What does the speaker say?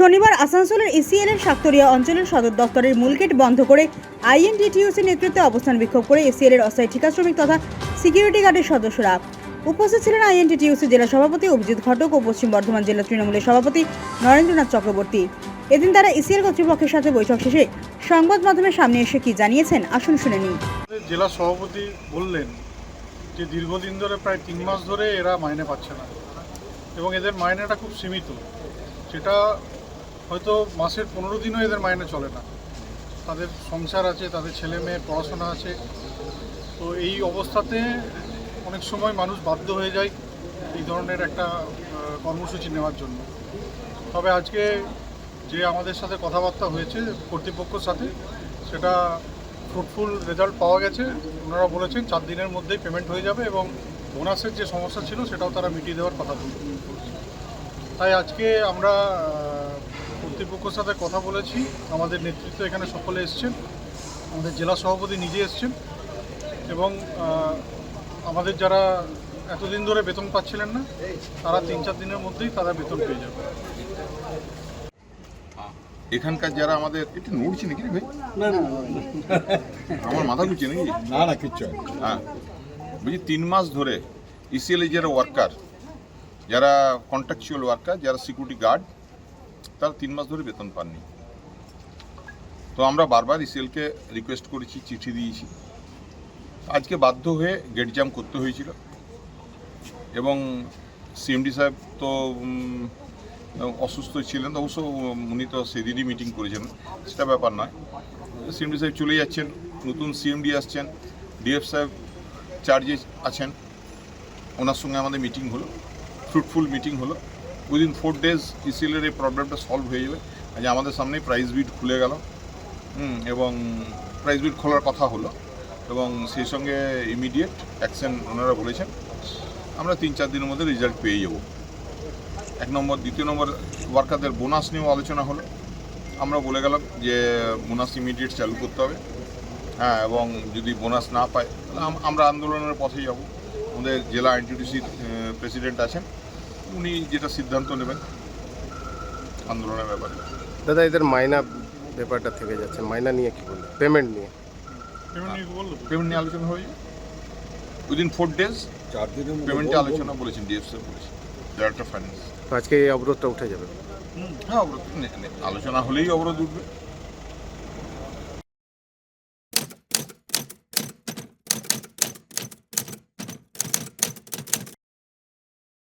শনিবার আসানসোলের ইসিএল এর সাক্তরিয়া অঞ্চলের সদর দপ্তরের মূল গেট বন্ধ করে আইএনটিটিউসি নেতৃত্বে অবস্থান বিক্ষোভ করে এসিএল এর অস্থায়ী ঠিকা শ্রমিক তথা সিকিউরিটি গার্ডের সদস্যরা। উপস্থিত ছিলেন আইএনটিটিউসি জেলা সভাপতি অভিজিৎ ঘটক ও পশ্চিম বর্ধমান জেলা তৃণমূলের সভাপতি নরেন্দ্রনাথ চক্রবর্তী। এদিন তারা ইসিএল কর্তৃপক্ষের সাথে বৈঠক শেষে সংবাদ মাধ্যমের সামনে এসে কি জানিয়েছেন আসুন শুনে নিন জেলা সভাপতি বললেন যে দীর্ঘদিন ধরে প্রায় তিন মাস ধরে এরা মাইনে পাচ্ছে না এবং এদের মাইনেটা খুব সীমিত। যেটা হয়তো মাসের পনেরো দিনও এদের মাইনে চলে না। তাদের সংসার আছে, তাদের ছেলে মেয়ে পড়াশোনা আছে। তো এই অবস্থাতে অনেক সময় মানুষ বাধ্য হয়ে যায় এই ধরনের একটা কর্মসূচি নেওয়ার জন্য। তবে আজকে যে আমাদের সাথে কথাবার্তা হয়েছে কর্তৃপক্ষের সাথে, সেটা ফ্রুটফুল রেজাল্ট পাওয়া গেছে। ওনারা বলেছেন চার দিনের মধ্যেই পেমেন্ট হয়ে যাবে এবং বোনাসের যে সমস্যা ছিল, সেটাও তারা মিটিয়ে দেওয়ার কথা বলছে তাই আজকে আমরা কর্তৃপক্ষের সাথে কথা বলেছি। আমাদের নেতৃত্ব এখানে সকলে এসছেন। আমাদের জেলা সভাপতি নিজে এসছেন এবং আমাদের যারা এতদিন ধরে বেতন পাচ্ছিলেন না তারা তিন চার দিনের মধ্যেই তারা বেতন পেয়ে যাবে। এখানকার যারা আমাদের একটু নড়ছে নাকি রে ভাই? আমার মাথা ঘুরছে নাকি? না না কিচ্ছু হ্যাঁ বলছি তিন মাস ধরে ইসিএল যারা ওয়ার্কার যারা কন্ট্রাকচুয়াল ওয়ার্কার যারা সিকিউরিটি গার্ড তারা তিন মাস ধরে বেতন পাননি। তো আমরা বারবার ইসিএলকে রিকোয়েস্ট করেছি, চিঠি দিয়েছি। আজকে বাধ্য হয়ে গেট জ্যাম করতে হয়েছিল। এবং সিএমডি সাহেব তো অসুস্থ ছিলেন, অবশ্য উনি তো সেদিনই মিটিং করেছেন। সেটা ব্যাপার নয়। সিএমডি সাহেব চলে যাচ্ছেন, নতুন সিএমডি আসছেন ডিএফ সাহেব চার্জে আছেন। ওনার সঙ্গে আমাদের মিটিং হলো ফ্রুটফুল মিটিং হলো। উইদিন ফোর ডেজ ইসিএলের এই প্রবলেমটা সলভ হয়ে যাবে যে আমাদের সামনে প্রাইস বিট খুলে গেল। হুম, এবং প্রাইস বিট খোলার কথা হলো এবং সেই সঙ্গে ইমিডিয়েট অ্যাকশন ওনারা বলেছেন আমরা তিন চার দিনের মধ্যে রেজাল্ট পেয়ে যাব। এক নম্বর দ্বিতীয় নম্বর ওয়ার্কারদের বোনাস নিয়েও আলোচনা হলো। আমরা বলে গেলাম যে বোনাস ইমিডিয়েট চালু করতে হবে। হ্যাঁ এবং যদি বোনাস না পায় তাহলে আমরা আন্দোলনের পথে যাব। আমাদের জেলা এনটিডিসির প্রেসিডেন্ট আছেন। উনি যেটা সিদ্ধান্ত নেবেন আন্দোলনের ব্যাপারে। দাদা এদের মাইনা ব্যাপারটা থেকে যাচ্ছে। মাইনা নিয়ে কি বলবে পেমেন্ট নিয়ে। পেমেন্ট নিয়ে বলল? পেমেন্ট নিয়ে আলোচনা হয়ে যাবে উইদিন ফোর ডেজ চার দিনের মধ্যে পেমেন্টে আলোচনা বলেছেন। ডিএফ স্যার বলেছেন ডাইরেক্টর ফাইন্যান্স তো আজকে এই অবরোধটা উঠে যাবে। হ্যাঁ অবরোধ আলোচনা হলেই অবরোধ উঠবে।